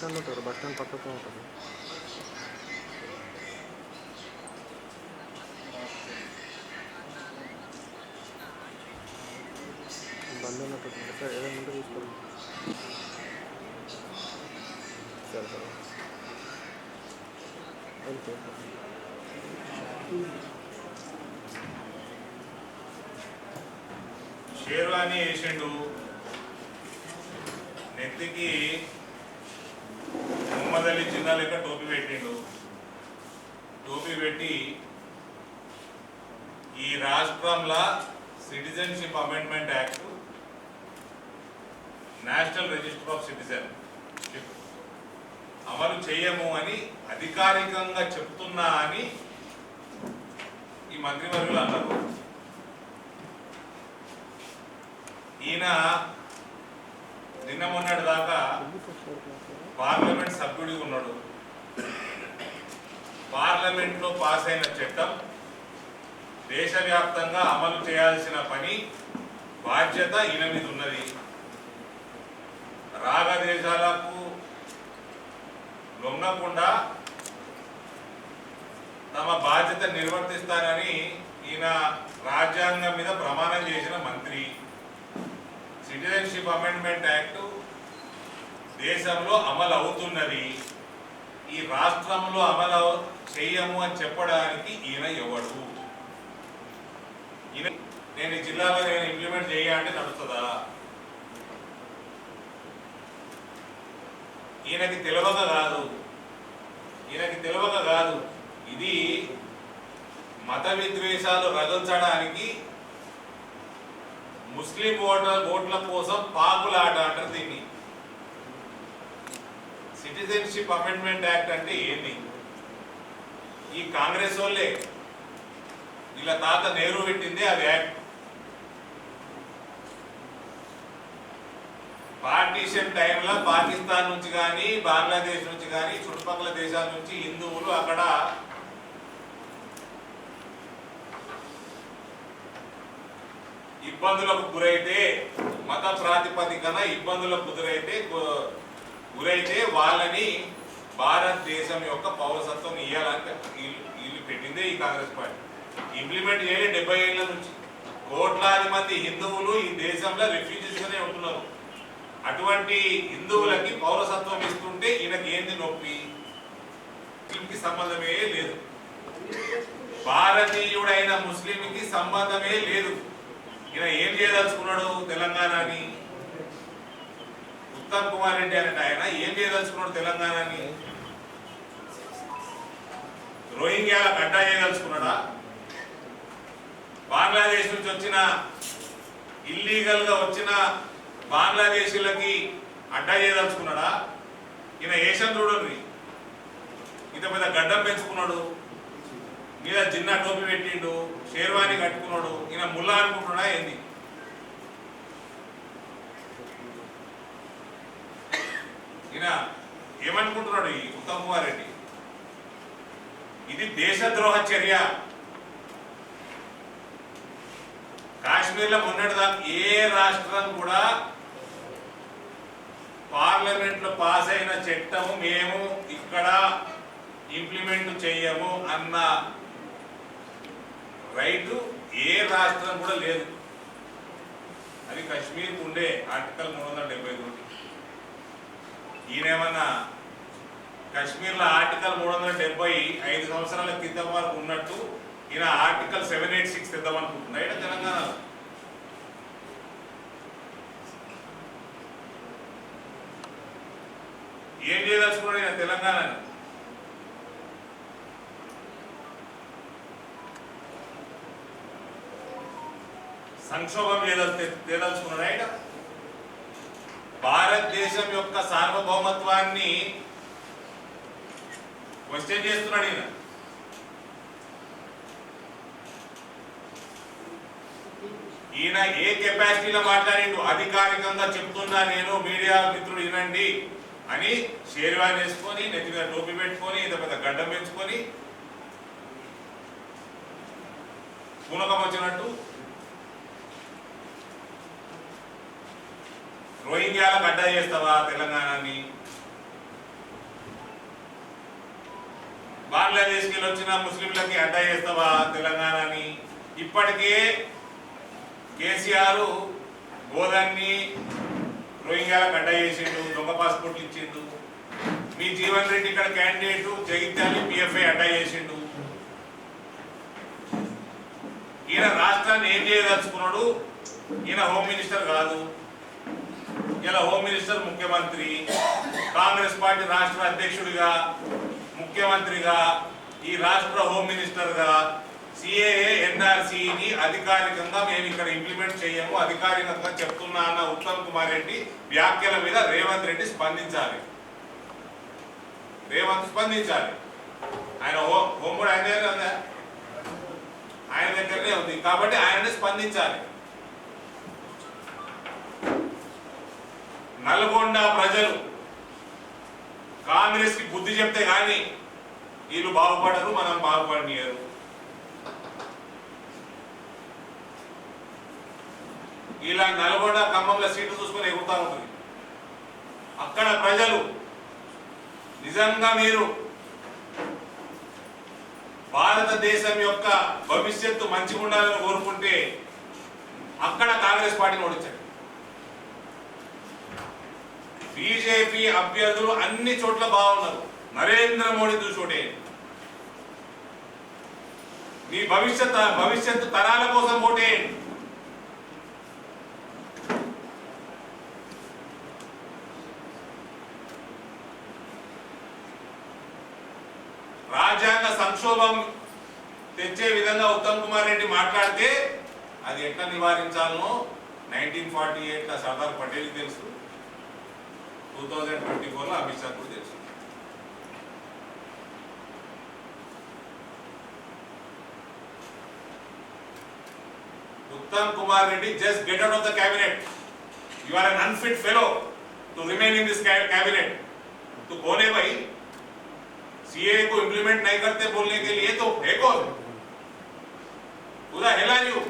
Stand ఉంటారు bus stand పక్కకు ఉంటుంది బండి ఉన్నట్టు సార్ ఏదైనా ఉంటే తీసుకోండి సరే సరే. వెళ్తే షేర్వాణి వేసిండు నెత్తికి ముహమ్మద్ చిన్న లెక్క టోపీ పెట్టిండు. టోపీ పెట్టి ఈ రాష్ట్రంలో citizenship amendment act national register of citizenship అమలు చేయము అని అధికారికంగా చెప్తున్నా అని ఈ మంత్రివర్గులు అన్నారు. ఈయన నిన్న మొన్నటి దాకా పార్లమెంట్ సభ్యుడిగా ఉన్నాడు. పార్లమెంట్లో పాస్ అయిన చట్టం దేశవ్యాప్తంగా అమలు చేయాల్సిన పని బాధ్యత ఈయన మీద ఉన్నది. రాగదేశాలకు లొంగకుండా తమ బాధ్యత నిర్వర్తిస్తానని ఈయన రాజ్యాంగం మీద ప్రమాణం చేసిన మంత్రి. సిటిజన్షిప్ అమెండ్మెంట్ యాక్ట్ దేశంలో అమలు అవుతున్నది. ఈ రాష్ట్రంలో అమలు చేయము చెయ్యము అని చెప్పడానికి ఈయన ఎవడు? ఈయన నేను ఈ జిల్లాలో నేను ఇంప్లిమెంట్ చేయాలంటే నడుస్తుందా? ఈయనకి తెలియక కాదు. ఈయనకి తెలియక కాదు. ఇది మత విద్వేషాలు రగల్చడానికి ముస్లిం ఓటర్ ఓట్ల కోసం పాకులాట అంటారు దీన్ని. సిటిజన్షిప్ అమెండ్మెంట్ యాక్ట్ అంటే ఏంది? ఈ కాంగ్రెస్ వాళ్ళే ఇలా తాత నెహ్రూ పెట్టింది అది యాక్ట్. పార్టీషన్ టైంలో పాకిస్తాన్ నుంచి కానీ బంగ్లాదేశ్ నుంచి కానీ చుట్టుపక్కల దేశాల నుంచి హిందువులు అక్కడ ఇబ్బందులకు గురైతే మత ప్రాతిపదికన ఇబ్బందులకు గురైతే గురైతే వాళ్ళని భారతదేశం యొక్క పౌరసత్వం ఇవ్వాలని వీళ్ళు వీళ్ళు పెట్టిందే ఈ కాంగ్రెస్ పార్టీ. ఇంప్లిమెంట్ చేయలే డెబ్బై ఏళ్ళ నుంచి. కోట్లాది మంది హిందువులు ఈ దేశంలో రిఫ్యూజీస్గానే ఉంటున్నారు. అటువంటి హిందువులకి పౌరసత్వం ఇస్తుంటే ఈయనకి ఏంది నొప్పి? వీళ్ళకి సంబంధమే లేదు. భారతీయుడైన ముస్లింకి సంబంధమే లేదు. ఈయన ఏం చేయదలుచుకున్నాడు తెలంగాణని? ఉత్తమ్ కుమార్ రెడ్డి అనే ఆయన ఏం చేయదలుచుకున్నాడు తెలంగాణని? రోహింగ్యాల గడ్డ చేయదలుచుకున్నాడా బంగ్లాదేశ్ నుంచి వచ్చిన ఇల్లీగల్గా వచ్చిన బంగ్లాదేశీలకి అడ్డా చేయదలుచుకున్నాడా? ఈయన ఏషన్ చూడండి ఇంత పెద్ద గడ్డం పెంచుకున్నాడు. మీద చిన్న టోపీ పెట్టిండు. షేర్వాణి కట్టుకున్నాడు. ఈయన ముల్లా అనుకుంటున్నాడా ఏంది? ఈయన ఏమనుకుంటున్నాడు ఈ ఉత్తమ్ కుమార్ రెడ్డి? ఇది దేశద్రోహ చర్య. కాశ్మీర్లో మొన్నటి దాకా ఏ రాష్ట్రం కూడా పార్లమెంట్లో పాస్ అయిన చట్టము మేము ఇక్కడ ఇంప్లిమెంట్ చెయ్యము అన్న రైతు ఏ రాష్ట్రం కూడా లేదు. అది కాశ్మీర్ ఉండే ఆర్టికల్ మూడు వందల డెబ్బై ఒకటి. ఈయనేమన్నా కశ్మీర్లో ఆర్టికల్ మూడు వందల డెబ్బై ఐదు సంవత్సరాల క్రితం వరకు ఉన్నట్టు ఈయన ఆర్టికల్ సెవెన్ ఎయిట్ సిక్స్ తెద్దామనుకుంటున్నా ఇక్కడ తెలంగాణలో. ఏం చేయదలుచుకున్నాడు ఈయన తెలంగాణని? సంక్షోభం చేయదలు తేదలుచుకున్నాడు ఆయన భారతదేశం యొక్క సార్వభౌమత్వాన్ని క్వశ్చన్ చేస్తున్నాడు ఈయన. ఈయన ఏ కెపాసిటీలో మాట్లాడిండు? అధికారికంగా చెప్తున్నా నేను మీడియా మిత్రుడు వినండి అని షేర్వాన్ వేసుకొని నెత్తి మీద టోపీ పెట్టుకొని ఇంత పెద్ద గడ్డం పెంచుకొని పూనకం వచ్చినట్టు రోహింగ్యాలకు అడ్డా చేస్తావా తెలంగాణని బంగ్లాదేశ్కి వచ్చిన ముస్లింలకి అడ్డా చేస్తావా తెలంగాణని ఇప్పటికే కేసీఆర్ గోదాన్ని రోహింగ్యాలకు అడ్డా చేసిండు దొంగ పాస్పోర్ట్లు ఇచ్చిండు. మీ జీవన్ రెడ్డి ఇక్కడ క్యాండిడేట్ జగిత్యాలి పిఎఫ్ఐ అడ్డా చేసిండు ఈయన రాష్ట్రాన్ని ఏం చేయదలుచుకున్నాడు? ఈయన హోమ్ మినిస్టర్ కాదు. ఇలా హోమ్ మినిస్టర్ ముఖ్యమంత్రి కాంగ్రెస్ పార్టీ రాష్ట్ర అధ్యక్షుడిగా ముఖ్యమంత్రిగా ఈ రాష్ట్ర హోమ్ మినిస్టర్గా సిఏఏ ఎన్ఆర్సీని అధికారికంగా మేము ఇక్కడ ఇంప్లిమెంట్ చేయము అధికారికంగా చెప్తున్నా అన్న ఉత్తమ్ కుమార్ రెడ్డి వ్యాఖ్యల మీద రేవంత్ రెడ్డి స్పందించాలి. రేవంత్ స్పందించాలి. ఆయన హోమ్ కూడా ఆయన దగ్గరే ఆయన దగ్గరనే ఉంది. కాబట్టి ఆయననే స్పందించాలి. నల్గొండ ప్రజలు కాంగ్రెస్కి బుద్ధి చెప్తే గాని వీళ్ళు బాగుపడరు మనం బాగుపడనియరు. ఇలా నల్గొండ ఖమ్మంలో సీట్లు చూసుకొని ఎగురుతా ఉంటుంది. అక్కడ ప్రజలు నిజంగా మీరు భారతదేశం యొక్క భవిష్యత్తు మంచిగా ఉండాలని కోరుకుంటే అక్కడ కాంగ్రెస్ పార్టీని ఓడించారు బీజేపీ అభ్యర్థులు అన్ని చోట్ల బాగున్నారు. నరేంద్ర మోడీ చూడే మీ భవిష్యత్ భవిష్యత్తు తరాల కోసం ఓటే. రాజ్యాంగ సంక్షోభం తెచ్చే విధంగా ఉత్తమ్ కుమార్ రెడ్డి మాట్లాడితే అది ఎట్లా నివారించాలనో nineteen forty eight Sardar Patel తెలుసు. టూ థౌజండ్ ట్వంటీ ఫోర్లో అమిత్ షా కూడా తెలుసు Uttam Kumar Reddy just get out of the cabinet you are an unfit fellow to remain in this cabinet तो कौन है भाई सीए को इंप्लीमेंट नहीं करते बोलने के लिए तो है कौन पूरा हिला यू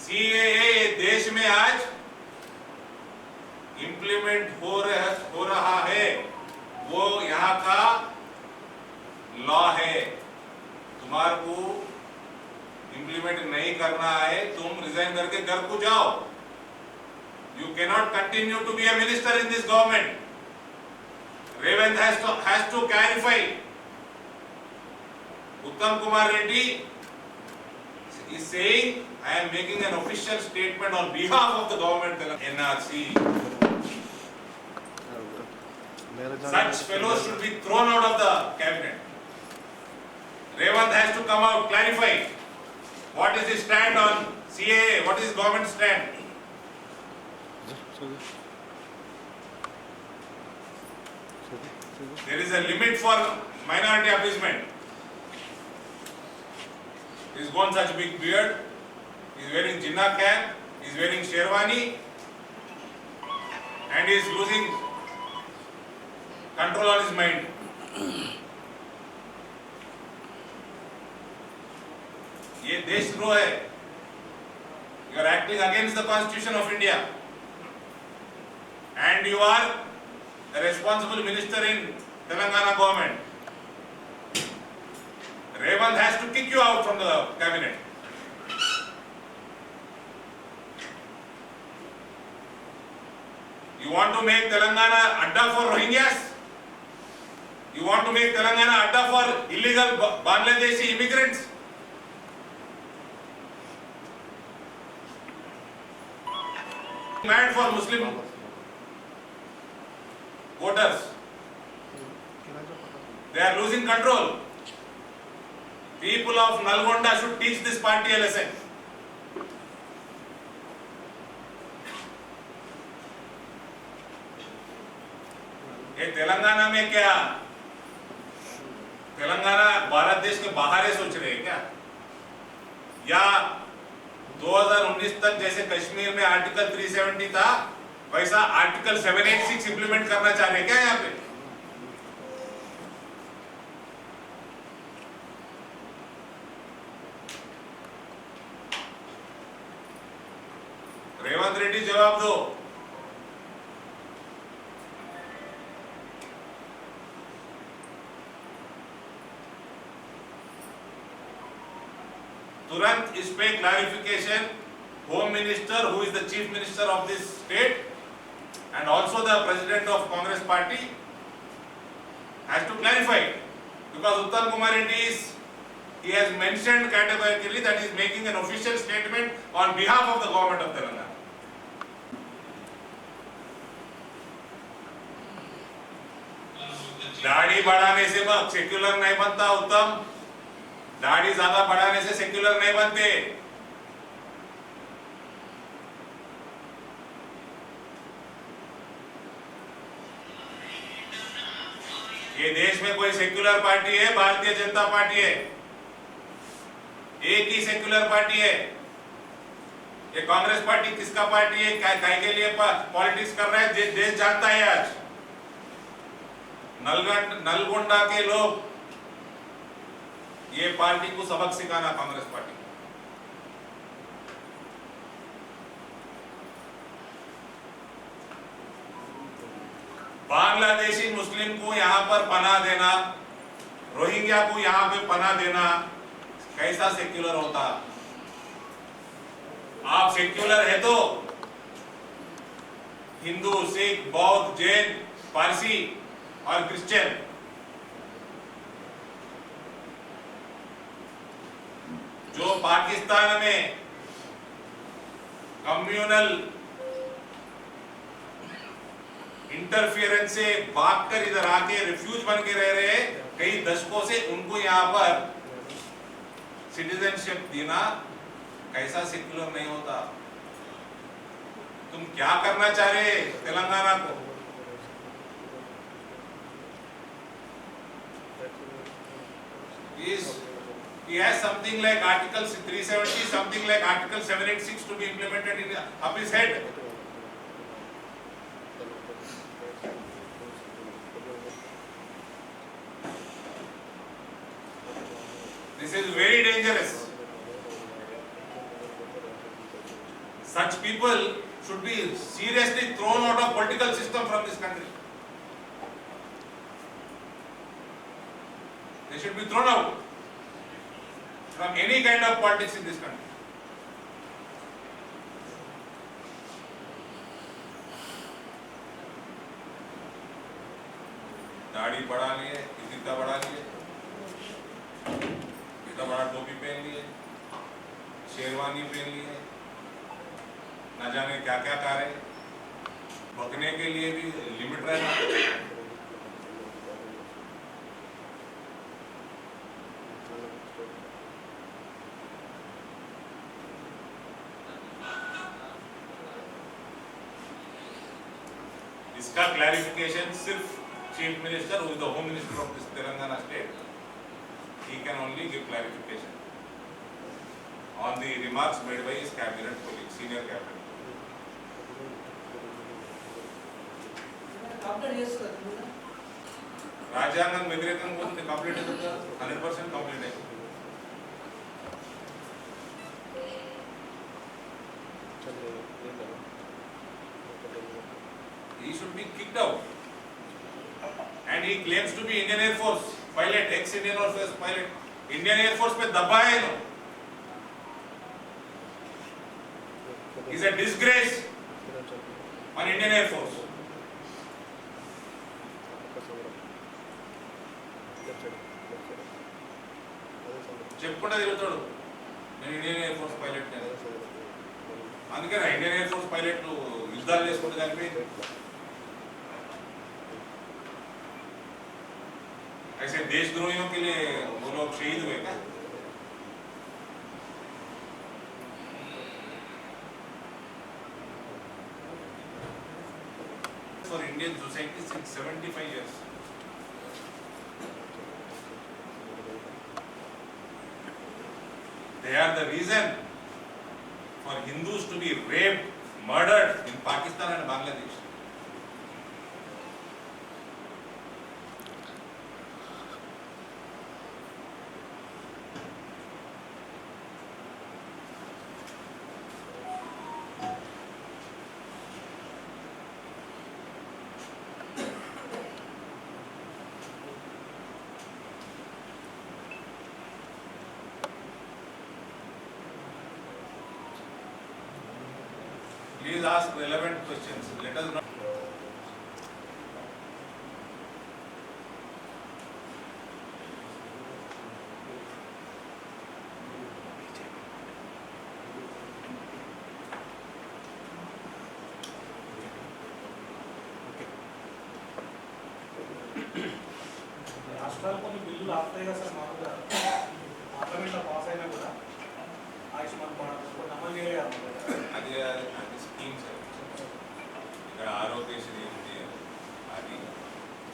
सीएए देश में आज इंप्लीमेंट हो रहा हो रहा है। वो यहाँ का लॉ है। तुम्हारे को इंप्लीमेंट नहीं करना है। तुम रिजाइन करके घर को जाओ। You cannot continue to be a minister in this government Revanth has to clarify Uttam Kumar Reddy is saying I am making an official statement on behalf of the government NRC. Such fellows should be thrown out of the cabinet. Revant has to come out, clarify. What is his stand on CAA? What is government stand? There is a limit for minority appeasement. He's grown such a big beard He's wearing jinnah cap. He's wearing sherwani. And he's losing control on his mind. ये देशद्रोह है you are acting against the constitution of India and you are a responsible minister in Telangana government. Revant has to kick you out from the cabinet. You want to make Telangana adda for Rohingyas? You want to make Telangana adda for illegal Bangladeshi immigrants? mad for Muslim voters. They are losing control. People of Nalgonda should teach this party a lesson. ये तेलंगाना में क्या? तेलंगाना भारत देश के बाहर है सोच रहे हैं क्या? या 2019 तक जैसे कश्मीर में आर्टिकल 370 था, वैसा आर्टिकल 786 इंप्लीमेंट करना चाह रहे क्या यहाँ पे? रेवंत रेड्डी जवाब दो। तुरंत इस पे clarification home minister who is the chief minister of this state and also the president of Congress party has to clarify because Uttam Kumar Reddy is he has mentioned categorically that he is making an official statement on behalf of the government of दाढ़ी बढ़ाने से secular नहीं बनता उत्तम दाढ़ी ज़्यादा बढ़ाने से सेक्युलर नहीं बनते। ये देश में कोई सेक्युलर पार्टी है, भारतीय जनता पार्टी है। एक ही सेक्युलर पार्टी है। ये कांग्रेस पार्टी किसका पार्टी है? क्या काय के लिए पॉलिटिक्स कर रहा है? देश जानता है आज। नलगंड नलगोंडा के लोग ये पार्टी को सबक सिखाना कांग्रेस पार्टी। बांग्लादेशी मुस्लिम को यहाँ पर पना देना, रोहिंग्या को यहाँ पे पना देना, कैसा सेक्युलर होता आप सेक्युलर है तो हिंदू, सिख, बौद्ध, जैन, पारसी और क्रिश्चियन जो पाकिस्तान में कम्युनल इंटरफियरेंस से भाग कर इधर आके रिफ्यूज बन के रह रहे कई दशकों से उनको यहाँ पर सिटीजनशिप देना कैसा सेक्युलर नहीं होता। तुम क्या करना चाह रहे तेलंगाना को? Is he has something like article 370 something like article 786 to be implemented in up his head. This is very dangerous. Such people should be seriously thrown out of political system from this country. They should be thrown out from any kind of politics in this country. दाढ़ी बढ़ा लिए इतना बढ़ा लिए इतना बड़ा टोपी पहन लिए शेरवानी पहन लिए न जाने क्या क्या कर रहे भगने के लिए भी लिमिट रहना इसका क्लैरिफिकेशन सिर्फ chief minister who is the home minister of this Telangana state he can only give clarification on the remarks made by his cabinet colleague, senior cabinet. Complete చేస్తారు మీరు? రాజ్యాంగం వ్యతిరేకంగా ఉంది కంప్లీట్ హండ్రెడ్ పర్సెంట్ కంప్లీట్ అయింది should be kicked out. And he claims to be Indian Air Force pilot, ex-Indian Air Force pilot. Indian Air Force पे दबा है no. He's a disgrace on Indian Air Force. చెప్పుకుంటే తిరుగుతాడు నేను Indian air force pilot నేను అందుకని Indian air force పైలట్లు యుద్ధాలు చేసుకుంటూ చనిపోయింది देशद्रोहियों के लिए वो लोग शहीद हुए क्या? For Indian society since seventy five years they are the reason for Hindus to be rape murdered in Pakistan and Bangladesh Please ask relevant questions. Let us not.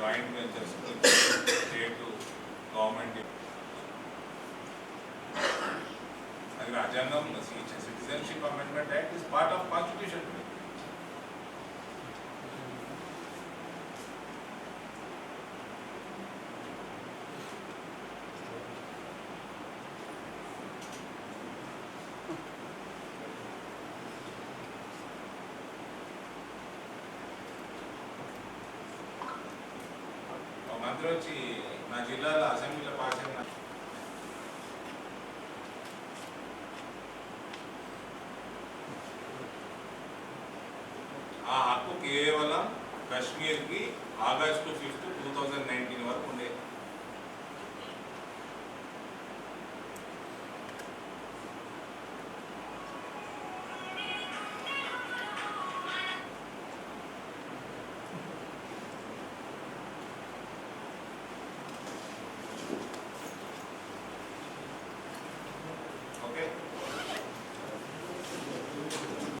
Joint ventures state government అది రాజ్యాంగం citizenship amendment act is part of constitution. మంత్రి వచ్చి నా జిల్లాలో అసెంబ్లీలో pass అయిన ఆ హక్కు కేవలం కాశ్మీర్కి August fifth two thousand nineteen వరకు